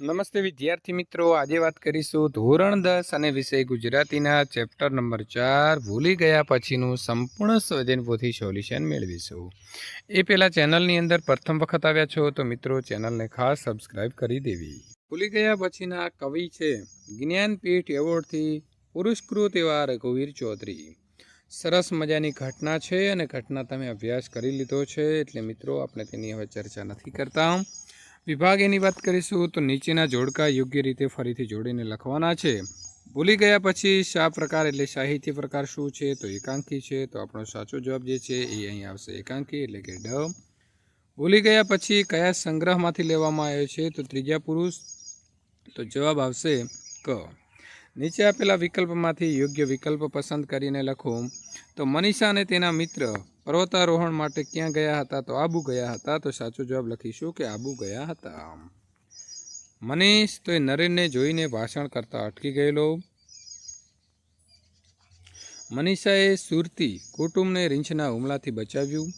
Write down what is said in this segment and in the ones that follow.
નમસ્તે વિદ્યાર્થી મિત્રો, આજે વાત કરીશું ધોરણ દસ અને વિષય ગુજરાતીના ચેપ્ટર નંબર ચાર, ભૂલી ગયા પછીનું સંપૂર્ણ સ્વજન સોલ્યુશન મેળવીશું. એ પહેલાં ચેનલની અંદર પ્રથમ વખત આવ્યા છો તો મિત્રો ચેનલને ખાસ સબસ્ક્રાઇબ કરી દેવી. ભૂલી ગયા પછીના કવિ છે, જ્ઞાનપીઠ એવોર્ડથી પુરસ્કૃત એવા રઘુવીર ચૌધરી. સરસ મજાની ઘટના છે અને ઘટના તમે અભ્યાસ કરી લીધો છે, એટલે મિત્રો આપણે તેની હવે ચર્ચા નથી કરતા. વિભાગ એની વાત કરીશું તો નીચેના જોડકા યોગ્ય રીતે ફરીથી જોડીને લખવાના છે. ભૂલી ગયા પછી શા પ્રકાર એટલે સાહિત્ય પ્રકાર શું છે? તો એકાંકી છે. તો આપણો સાચો જવાબ જે છે એ અહીં આવશે. એકાંકી એટલે કે ડ. ભૂલી ગયા પછી કયા સંગ્રહમાંથી લેવામાં આવ્યો છે? તો ત્રીજા પુરુષ, તો જવાબ આવશે ક. નીચે આપેલા વિકલ્પમાંથી યોગ્ય વિકલ્પ પસંદ કરીને લખો. તો મનીષા અને તેના મિત્ર પર્વતારોહણ માટે ક્યાં ગયા હતા? તો આબુ ગયા હતા. તો સાચો જવાબ લખીશું કે આબુ ગયા હતા. મનીષ તો એ નરેનને જોઈને ભાષણ કરતા અટકી ગયેલો. મનીષાએ સુરતી કુટુંબને રીંછના હુમલાથી બચાવ્યું.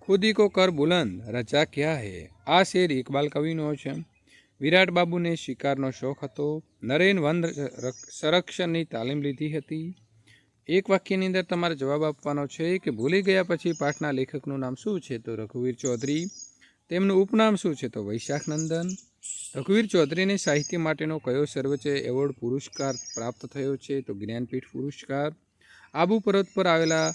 ખુદી કો કર બુલંદ, રજા ક્યાં હે? આ શેર ઇકબાલ કવિનો છે. વિરાટ બાબુને શિકારનો શોખ હતો. નરેન વન રક- સંરક્ષણની તાલીમ લીધી હતી. એક વાક્યની અંદર તમારે જવાબ આપવાનો છે કે ભૂલી ગયા પછી પાઠના લેખકનું નામ શું છે? તો રઘુવીર ચૌધરી. તેમનું ઉપનામ શું છે? તો વૈશાખ નંદન. રઘુવીર ચૌધરીને સાહિત્ય માટેનો કયો સર્વોચ્ચ એવોર્ડ પુરસ્કાર પ્રાપ્ત થયો છે? તો જ્ઞાનપીઠ પુરસ્કાર. આબુ પર્વત પર આવેલા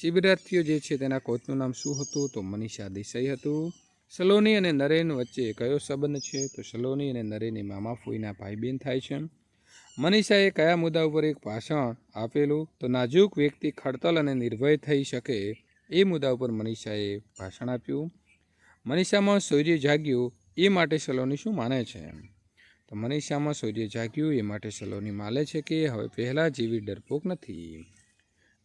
શિબિરાર્થીઓ જે છે તેના કોચનું નામ શું હતું? તો મનીષા દેસાઈ હતું. સલોની અને નરેન વચ્ચે કયો સંબંધ છે? તો સલોની અને નરેન એ મામા ફોઈના ભાઈ થાય છે. મનીષાએ કયા મુદ્દા ઉપર એક ભાષણ આપેલું? તો નાજુક વ્યક્તિ ખડતલ અને નિર્ભય થઈ શકે એ મુદ્દા ઉપર મનીષાએ ભાષણ આપ્યું. મનીષામાં સૂર્ય જાગ્યું, એ માટે સલોની શું માને છે? તો મનીષામાં સૂર્ય જાગ્યું, એ માટે સલોની માને છે કે હવે પહેલાં જેવી ડરપોક નથી.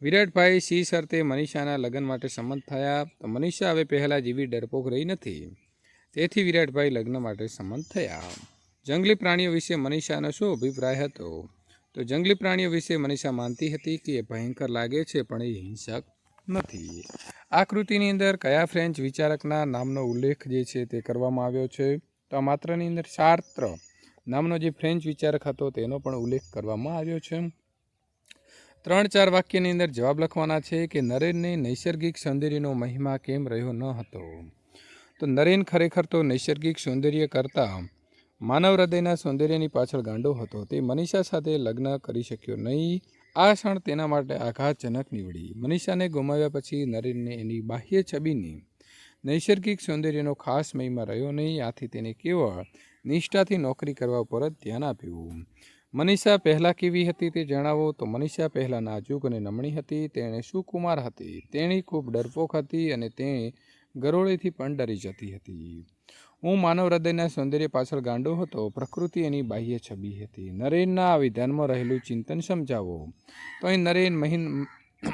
વિરાટભાઈ સી શરતે મનીષાના લગ્ન માટે સંમત થયા? તો મનીષા હવે પહેલાં જેવી ડરપોક રહી નથી. તેથી વિરાટભાઈ લગ્ન માટે સંમત થયા. જંગલી પ્રાણીઓ વિશે મનીષાનો શું અભિપ્રાય હતો? તો જંગલી પ્રાણીઓ વિશે મનીષા માનતી હતી કે એ ભયંકર લાગે છે, પણ એ હિંસક નથી. આ કૃતિની અંદર કયા ફ્રેન્ચ વિચારકના નામનો ઉલ્લેખ જે છે તે કરવામાં આવ્યો છે? તો આ માત્રની અંદર શાર્ત્ર નામનો જે ફ્રેન્ચ વિચારક હતો તેનો પણ ઉલ્લેખ કરવામાં આવ્યો છે. ત્રણ ચાર વાક્યની અંદર જવાબ લખવાના છે કે નરેનને નૈસર્ગિક સૌંદર્યનો મહિમા કેમ રહ્યો ન હતો? તો નરેન ખરેખર તો નૈસર્ગિક સૌંદર્ય કરતાં માનવ હૃદયના સૌંદર્યની પાછળ ગાંડો હતો. તે મનીષા સાથે લગ્ન કરી શક્યો નહીં. આ ક્ષણ તેના માટે આઘાતજનક નીવડી. મનીષાને ગુમાવ્યા પછી નરેનને એની બાહ્ય છબીની નૈસર્ગિક સૌંદર્યનો ખાસ મહિમા રહ્યો નહીં. આથી તેને કેવળ નિષ્ઠાથી નોકરી કરવા ઉપર જ ધ્યાન આપ્યું. મનીષા પહેલાં કેવી હતી તે જણાવો. તો મનીષા પહેલાં નાજુક અને નમણી હતી. તેણે સુકુમાર હતી. તેણી ખૂબ ડરપોક હતી અને તે ગરોળીથી પણ ડરી જતી હતી. હું માનવ હૃદયના સૌંદર્ય પાછળ ગાંડો હતો. પ્રકૃતિ એની બાહ્ય છબી હતી. નરેનના આ વિધાનમાં રહેલું ચિંતન સમજાવો. તો અહીં નરેન મહિન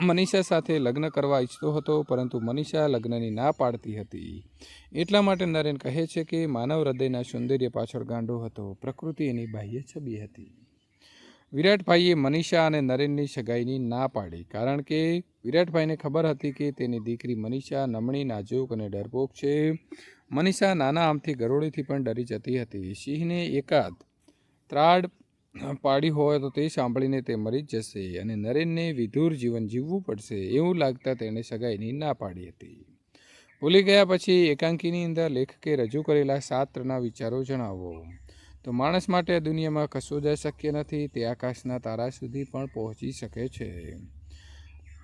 મનીષા સાથે લગ્ન કરવા ઈચ્છતો હતો, પરંતુ મનીષા લગ્નની ના પાડતી હતી. એટલા માટે નરેન કહે છે કે માનવ હૃદયના સૌંદર્ય પાછળ ગાંડો હતો. પ્રકૃતિ એની બાહ્ય છબી હતી. વિરાટભાઈએ મનીષા અને નરેનની સગાઈની ના પાડી કારણ કે વિરાટભાઈને ખબર હતી કે તેની દીકરી મનીષા નમણી નાજુક અને ડરપોક છે. મનીષા નાના આમથી ગરોળીથી પણ ડરી જતી હતી. સિંહને એકાદ ત્રાડ પાડી હોય તો તે સાંભળીને તે મરી જશે અને નરેનને વિધુર જીવન જીવવું પડશે એવું લાગતા તેણે સગાઈની ના પાડી હતી. ભૂલી ગયા પછી એકાંકીની અંદર લેખકે રજૂ કરેલા સાત્રના વિચારો જણાવો. તો માણસ માટે દુનિયામાં કશું જ શક્ય નથી, તે આકાશના તારા સુધી પણ પહોંચી શકે છે.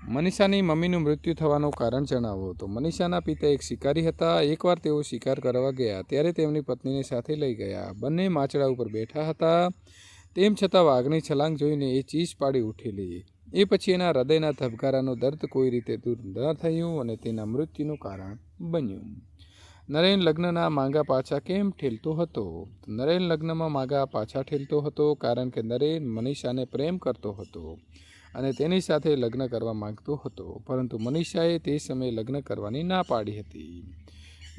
મનીષાની મમ્મીનું મૃત્યુ થવાનું કારણ જણાવો. તો મનીષાના પિતા એક શિકારી હતા. એકવાર તેઓ શિકાર કરવા ગયા, ત્યારે તેમની પત્નીને સાથે લઈ ગયા. બંને માચડા ઉપર બેઠા હતા. તેમ છતાં વાઘની છલાંગ જોઈને એ ચીસ પાડી ઉઠેલી. એ પછી એના હૃદયના ધબકારાનો દર્દ કોઈ રીતે દૂર ન થયું અને તેના મૃત્યુનું કારણ બન્યું. નરેન લગ્નના માંગા પાછા કેમ ઠેલતો હતો? નરેન લગ્નમાં માંગા પાછા ઠેલતો હતો કારણ કે નરેન મનીષાને પ્રેમ કરતો હતો અને તેની સાથે લગ્ન કરવા માંગતો હતો. પરંતુ મનીષાએ તે સમયે લગ્ન કરવાની ના પાડી હતી.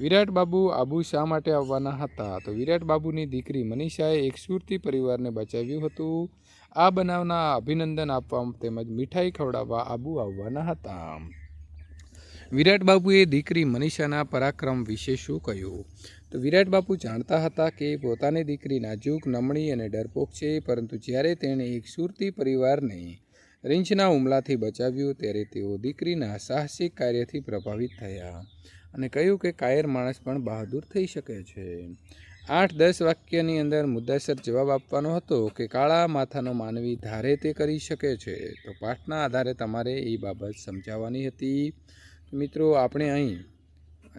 વિરાટ બાબુ આબુ શા માટે આવવાના હતા? તો વિરાટ બાબુની દીકરી મનીષાએ એક સુરતી પરિવારને બચાવ્યું હતું. આ બનાવના અભિનંદન આપવા તેમજ મીઠાઈ ખવડાવવા આબુ આવવાના હતા. વિરાટ બાબુએ દીકરી મનીષાના પરાક્રમ વિશે શું કહ્યું? તો વિરાટ બાપુ જાણતા હતા કે પોતાની દીકરી નાજુક, નમણી અને ડરપોક છે, પરંતુ જ્યારે તેણે એક સુરતી પરિવારને રીંછના હુમલાથી બચાવ્યું, ત્યારે તેઓ દીકરીના સાહસિક કાર્યથી પ્રભાવિત થયા અને કહ્યું કે કાયર માણસ પણ બહાદુર થઈ શકે છે. આઠ દસ વાક્યની અંદર મુદ્દાસર જવાબ આપવાનો હતો કે કાળા માથાનો માનવી ધારે તે કરી શકે છે. તો પાઠના આધારે તમારે એ બાબત સમજાવવાની હતી. મિત્રો, આપણે અહીં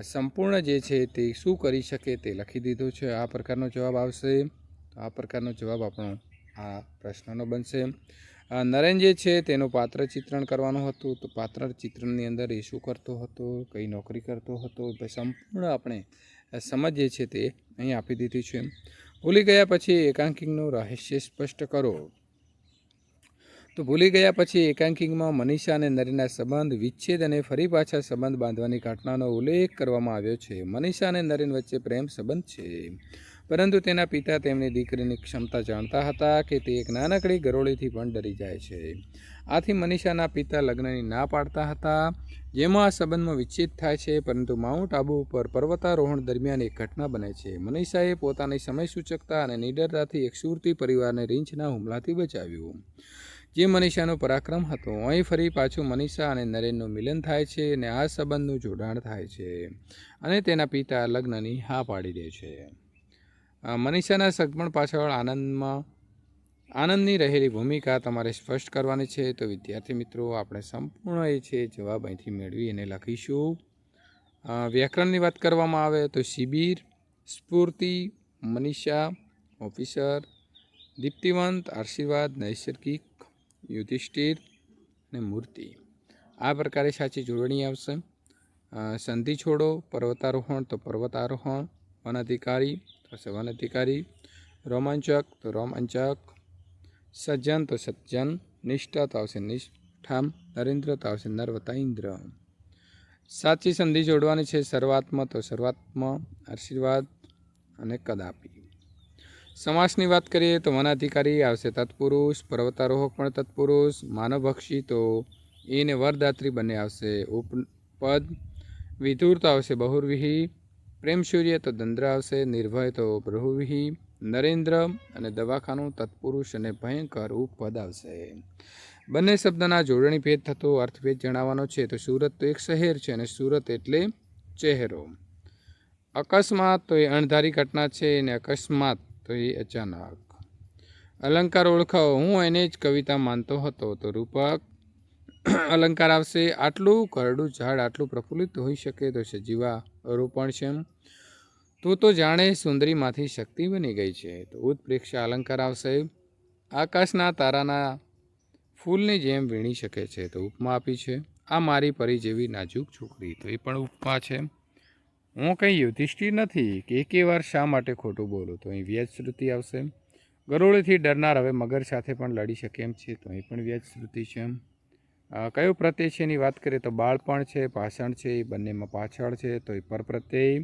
સંપૂર્ણ જે છે તે શું કરી શકે તે લખી દીધું છે. આ પ્રકારનો જવાબ આવશે. તો આ પ્રકારનો જવાબ આપણો આ પ્રશ્નનો બનશે. નરેન જે છે તેનું પાત્ર ચિત્રણ કરવાનું હતું. તો પાત્ર ચિત્રણની અંદર એ શું કરતો હતો? કઈ નોકરી કરતો હતો? સંપૂર્ણ આપણે સમજ જે છે તે અહીં આપી દીધી છે. ભૂલી ગયા પછી એકાંકિંગનું રહસ્ય સ્પષ્ટ કરો. તો ભૂલી ગયા પછી એકાંકિંગમાં મનીષા અને નરેનના સંબંધ વિચ્છેદ અને ફરી પાછા સંબંધ બાંધવાની ઘટનાનો ઉલ્લેખ કરવામાં આવ્યો છે. મનીષા અને નરેન વચ્ચે પ્રેમ સંબંધ છે. પરંતુ તેના પિતા તેમની દીકરીની ક્ષમતા જાણતા હતા કે તે એક નાનકડી ગરોળીથી પણ ડરી જાય છે. આથી મનીષાના પિતા લગ્નની ના પાડતા હતા. જેમાં આ સંબંધમાં વિચ્છેદ થાય છે, પરંતુ માઉન્ટ આબુ ઉપર પર્વતારોહણ દરમિયાન એક ઘટના બને છે. મનીષાએ પોતાની સમય સૂચકતા અને નિડરતાથી એક સુરતી પરિવારને રીંછના હુમલાથી બચાવ્યું. જે મનીષાનો પરાક્રમ હતો, અહીં ફરી પાછું મનીષા અને નરેનનું મિલન થાય છે અને આ સંબંધનું જોડાણ થાય છે અને તેના પિતા લગ્નની હા પાડી દે છે. મનીષાના સગપણ પાછળ આનંદમાં, આનંદની રહેલી ભૂમિકા તમારે સ્પષ્ટ કરવાની છે, તો વિદ્યાર્થી મિત્રો, આપણે સંપૂર્ણ એ છે જવાબ અહીંથી મેળવી અને લખીશું. વ્યાકરણની વાત કરવામાં આવે તો શિબિર, સ્ફૂર્તિ, મનીષા, ઓફિસર, દીપ્તિવંત, આશીર્વાદ, નૈસર્ગિક યુધિષ્ઠિર અને મૂર્તિ. આ પ્રકારે સાચી જોડણી આવશે. સંધિ છોડો, પર્વતારોહણ તો પર્વતારોહણ વન અધિકારી તો વન અધિકારી રોમાંચક તો રોમાંચક, સજ્જન તો સજ્જન, નિષ્ઠા તો આવશે નિષ્ઠામ, નરેન્દ્ર તો આવશે નર્વતા ઇન્દ્ર. સાચી સંધિ જોડવાની છે સર્વાત્મ તો સર્વાત્મ, આશીર્વાદ અને કદાપી. સમાસની વાત કરીએ તો વનાધિકારી આવશે તત્પુરુષ, પર્વતારોહક પણ તત્પુરુષ, માનવભક્ષી તો એને વરદાત્રી બંને આવશે. ઉપપદ વિધુર તો આવશે બહુર્વિહી પ્રેમસૂર્ય તો દંદ્ર આવશે, નિર્ભય તો બહુવિહી નરેન્દ્ર અને દવાખાનું તત્પુરુષ અને ભયંકર ઉપપદ આવશે. બંને શબ્દના જોડણી ભેદ થતો અર્થભેદ જણાવવાનો છે, તો સુરત તો એક શહેર છે અને સુરત એટલે ચહેરો. અકસ્માત તો એ અણધારી ઘટના છે અને અકસ્માત તો એ અચાનક. અલંકાર ઓળખાવો, હું એને જ કવિતા માનતો હતો. તો રૂપક, અલંકાર આવશે, આટલું કરડું ઝાડ આટલું પ્રફુલ્લિત હોઈ શકે તો સજીવા રોપણ છે તું તો જાણે સુંદરીમાંથી શક્તિ બની ગઈ છે. તો ઉત્પ્રેક્ષા અલંકાર આવશે. આકાશના તારાના ફૂલની જેમ વીણી શકે છે. તો ઉપમા આપી છે. આ મારી પરી જેવી નાજુક છોકરી. તો એ પણ ઉપમા છે. હું કંઈ યુધિષ્ઠિર નથી, કે એકે વાર શા માટે ખોટું બોલું? તો અહીં વ્યાજ શ્રુતિ આવશે ગરોળીથી ડરનાર હવે મગર સાથે પણ લડી શકે એમ છે, તો અહીં પણ વ્યાજ શ્રુતિ છે એમ. કયો પ્રત્યય છે એની વાત કરીએ તો બાળપણ છે, ભાષણ છે, એ બંનેમાં પાછળ છે, તો એ પરપ્રત્યય.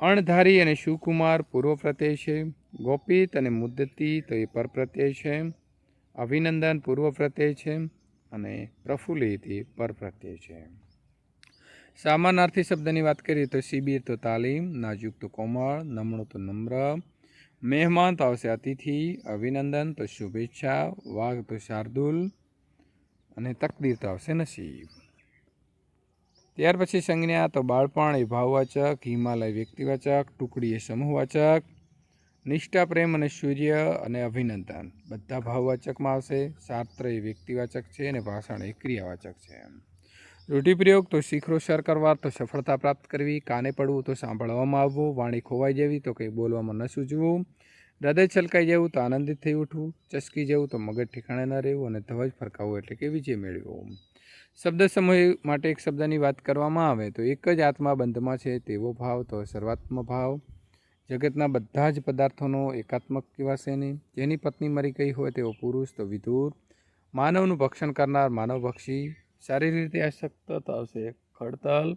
અણધારી અને શિવકુમાર પૂર્વ પ્રત્યય છે, ગોપિત અને મુદ્દતી, તો એ પરપ્રત્યય છે. અભિનંદન પૂર્વ પ્રત્યય છે, અને પ્રફુલ્લિત એ પરપ્રત્યય છે. સામાનાર્થી શબ્દની વાત કરીએ તો શિબિર તો તાલીમ, નાજુક તો કોમળ, નમણો તો નમ્ર, મહેમાન તો આવશે અતિથિ, અભિનંદન તો શુભેચ્છા, વાઘ તો શાર્દુલ અને તકદીર તો આવશે નસીબ. ત્યાર પછી સંજ્ઞા તો બાળપણ એ ભાવવાચક, હિમાલય વ્યક્તિવાચક, ટુકડી એ સમૂહવાચક, નિષ્ઠા, પ્રેમ અને સૂર્ય અને અભિનંદન. બધા ભાવવાચકમાં આવશે, શાસ્ત્ર એ વ્યક્તિવાચક છે અને ભાષણ એ ક્રિયાવાચક છે. રૂઢિપ્રયોગ તો શીખરો સર કરવા, તો સફળતા પ્રાપ્ત કરવી, કાને પડવું તો સાંભળવામાં આવવું, વાણી ખોવાઈ જવી તો કંઈ બોલવામાં ન સૂઝવું, હૃદય છલકાઈ જવું તો આનંદિત થઈ ઉઠવું, ચસકી જવું તો મગજ ઠેકાણે ન રહેવું અને ધ્વજ ફરકાવવું એટલે કે વિજય મેળવવો. શબ્દ સમૂહ માટે એક શબ્દની વાત કરવામાં આવે તો એક જ આત્મા બંધમાં છે તેવો ભાવ તો સર્વાત્મ ભાવ. જગતના બધા જ પદાર્થોનો એકાત્મક કહેવાશે નહીં જેની પત્ની મરી ગઈ હોય તેવો પુરુષ તો વિધુર. માનવનું ભક્ષણ કરનાર માનવભક્ષી શારીરિક રીતે અશક્ત તો આવશે. ખડતલ.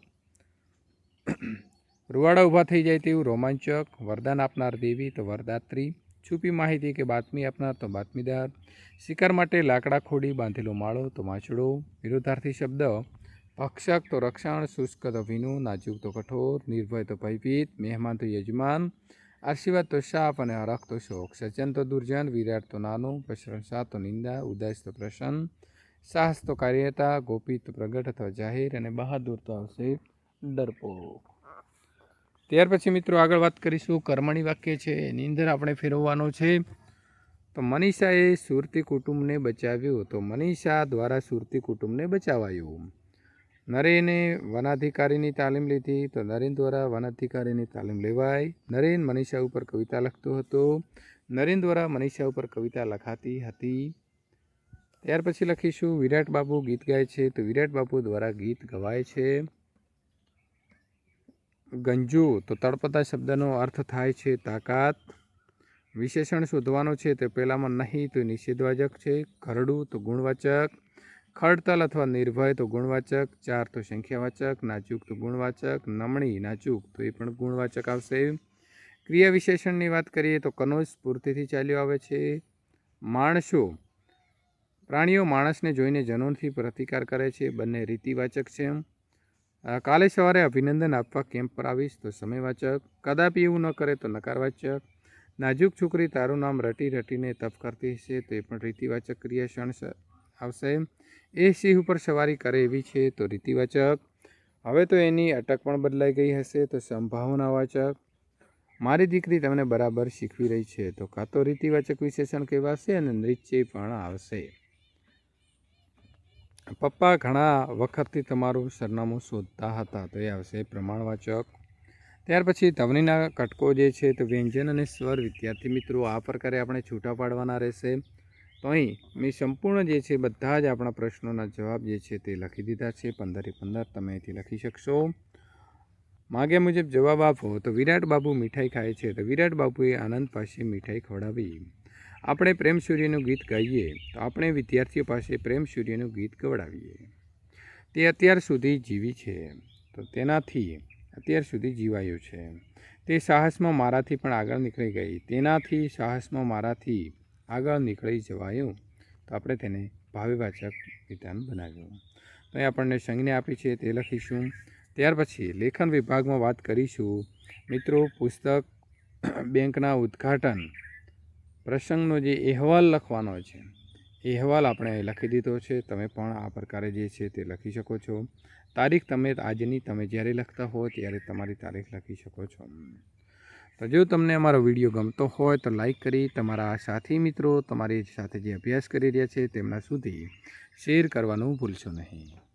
રૂવાડા ઊભા થઈ જાય તેવું રોમાંચક. વરદાન આપનાર દેવી તો વરદાત્રી. છુપી માહિતી કે બાતમી આપનાર તો બાતમીદાર. શિકાર માટે લાકડા ખોડી બાંધેલો માળો તો માછડો. વિરોધાર્થી શબ્દ. ભક્ષક તો રક્ષણ. શુષ્ક તો ભીનું નાજુક તો કઠોર. નિર્ભય તો ભયભીત. મહેમાન તો યજમાન. આશીર્વાદ તો શાપ અને હરખ તો શોક. સજ્જન તો દુર્જન. વિરાટ તો નાનું. પ્રશંસા તો નિંદા. ઉદાસ તો પ્રસન્ન. સાહસ તો કાર્યતા ગોપી તો પ્રગટ અથવા જાહેર અને બહાદુર તો આવશે ડરપોક ત્યાર પછી મિત્રો આગળ વાત કરીશું કર્મણી વાક્ય છે, એની અંદર આપણે ફેરવવાનો છે. તો મનીષાએ સુરતી કુટુંબને બચાવ્યું, તો મનીષા દ્વારા સુરતી કુટુંબને બચાવાયું. નરેને વનાધિકારીની તાલીમ લીધી, તો નરેન દ્વારા વનાધિકારીની તાલીમ લેવાય નરેન મનીષા ઉપર કવિતા લખતો હતો. નરેન દ્વારા મનીષા ઉપર કવિતા લખાતી હતી. ત્યાર પછી લખીશું, વિરાટ બાબુ ગીત ગાય છે. તો વિરાટ બાબુ દ્વારા ગીત ગવાય છે. ગંજુ, તો તળપતા શબ્દનો અર્થ થાય છે તાકાત. વિશેષણ શોધવાનો છે તે પહેલામાં નહીં, તો નિષેધવાચક છે. ખરડું તો ગુણવાચક. ખડતલ અથવા નિર્ભય, તો ગુણવાચક. ચાર, તો સંખ્યાવાચક. નાચુક તો ગુણવાચક. નમણી નાચુક તો એ પણ ગુણવાચક આવશે. ક્રિયા વિશેષણની વાત કરીએ તો કનોજ સ્ફૂર્તિથી ચાલ્યો આવે છે. માણસો પ્રાણીઓ માણસને જોઈને જનોનથી પ્રતિકાર કરે છે. બંને રીતિવાચક છે એમ. કાલે સવારે અભિનંદન આપવા કેમ્પ પર આવીશ તો સમયવાચક. કદાપી એવું ન કરે તો નકારવાચક. નાજુક છોકરી તારું નામ રટી રટીને તપ કરતી હશે તો પણ રીતિવાચક ક્રિયાક્ષણ ક્ષણ આવશે એ સિંહ ઉપર સવારી કરે એવી છે તો રીતિવાચક. હવે તો એની અટક પણ બદલાઈ ગઈ હશે તો સંભાવનાવાચક. મારી દીકરી તમને બરાબર શીખવી રહી છે તો કાં તો રીતિવાચક વિશેષણ કહેવાશે અને નિશ્ચય પણ આવશે. પપ્પા ઘણા વખતથી તમારું સરનામું શોધતા હતા, તો એ આવશે પ્રમાણવાચક. ત્યાર પછી ધવનીના કટકો જે છે તો વ્યંજન અને સ્વર વિદ્યાર્થી મિત્રો આ પ્રકારે આપણે છૂટા પાડવાના રહેશે. તો અહીં મેં સંપૂર્ણ જે છે બધા જ આપણા પ્રશ્નોના જવાબ જે છે તે લખી દીધા છે. પંદરે પંદર તમે અહીંથી લખી શકશો. માગ્યા મુજબ જવાબ આપો. તો વિરાટ બાબુ મીઠાઈ ખાય છે. તો વિરાટ બાબુએ આનંદ પાસે મીઠાઈ ખવડાવી. આપણે પ્રેમ સૂર્યનું ગીત ગાઈએ, તો આપણે વિદ્યાર્થીઓ પાસે પ્રેમ સૂર્યનું ગીત ગવડાવીએ. તે અત્યાર સુધી જીવી છે, તો તેનાથી અત્યાર સુધી જીવાયું છે. તે સાહસમાં મારાથી પણ આગળ નીકળી ગઈ. તેનાથી સાહસમાં મારાથી આગળ નીકળી જવાયું. તો આપણે તેને ભાવિવાચક વિધાન બનાવ્યું. તો એ આપણને સંજ્ઞા આપી છે, તે લખીશું. ત્યાર પછી લેખન વિભાગમાં વાત કરીશું. મિત્રો, પુસ્તક બેંકના ઉદ્ઘાટન પ્રસંગનો જે અહેવાલ લખવાનો છે, એ અહેવાલ આપણે લખી દીધો છે. તમે પણ આ પ્રકારે જે છે તે લખી શકો છો. તારીખ તમે, આજની તમે જ્યારે લખતા હો ત્યારે તમારી તારીખ લખી શકો છો. તો જો તમને અમારો વીડિયો ગમતો હોય તો લાઈક કરી, તમારા સાથી મિત્રો તમારી સાથે જે અભ્યાસ કરી રહ્યા છે તેમના સુધી શેર કરવાનું ભૂલશો નહીં.